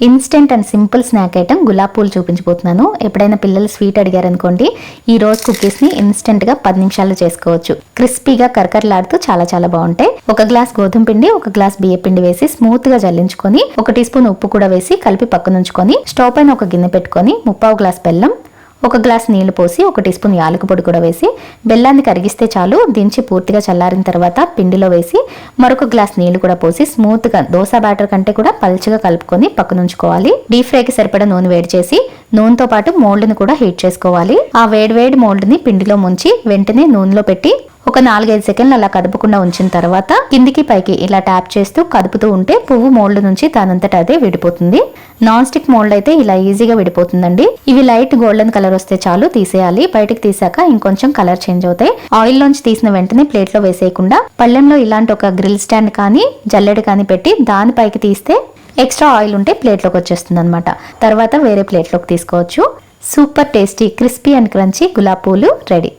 Instant and simple snack item gulab పూలు చూపించబోతున్నాను. ఎప్పుడైనా పిల్లలు స్వీట్ అడిగారనుకోండి ఈ రోజు కుకీస్ని పది నిమిషాల్లో చేసుకోవచ్చు. క్రిస్పీగా కరకరలాడుతూ చాలా చాలా బాగుంటాయి. ఒక గ్లాస్ గోధుమ పిండి ఒక గ్లాస్ బియ్య పిండి వేసి స్మూత్గా జల్లించుకొని ఒక టీ స్పూన్ ఉప్పు కూడా వేసి కలిపి పక్కనుంచుకొని స్టవ్ పైన ఒక గిన్నె పెట్టుకొని ముప్పావు గ్లాస్ బెల్లం ఒక గ్లాస్ నీళ్ళు పోసి ఒక టీ స్పూన్ యాలకు పొడి కూడా వేసి బెల్లాన్ని కరిగిస్తే చాలు దించి పూర్తిగా చల్లారిన తర్వాత పిండిలో వేసి మరొక గ్లాస్ నీళ్ళు కూడా పోసి స్మూత్గా దోశ బ్యాటర్ కంటే కూడా పల్చగా కలుపుకొని పక్కనుంచుకోవాలి. డీప్ ఫ్రైకి సరిపడా నూనె వేడి చేసి నూనెతో పాటు మోల్డ్ని కూడా హీట్ చేసుకోవాలి. ఆ వేడి వేడి పిండిలో ముంచి వెంటనే నూనెలో పెట్టి ఒక నాలుగైదు సెకండ్లు అలా కదపకుండా ఉంచిన తర్వాత కిందికి పైకి ఇలా ట్యాప్ చేస్తూ కదుపుతూ ఉంటే పువ్వు మోల్డ్ నుంచి దానంతట అదే విడిపోతుంది. నాన్ స్టిక్ మోల్డ్ అయితే ఇలా ఈజీగా విడిపోతుందండి. ఇవి లైట్ గోల్డెన్ కలర్ వస్తే చాలు తీసేయాలి. బయటకు తీసాక ఇంకొంచెం కలర్ చేంజ్ అవుతాయి. ఆయిల్ లోంచి తీసిన వెంటనే ప్లేట్లో వేసేయకుండా పళ్ళెంలో ఇలాంటి ఒక గ్రిల్ స్టాండ్ కానీ జల్లెడ కానీ పెట్టి దానిపైకి తీస్తే ఎక్స్ట్రా ఆయిల్ ఉంటే ప్లేట్లోకి వచ్చేస్తుంది అనమాట తర్వాత వేరే ప్లేట్లోకి తీసుకోవచ్చు. Super tasty crispy and crunchy gulab పూలు రెడీ.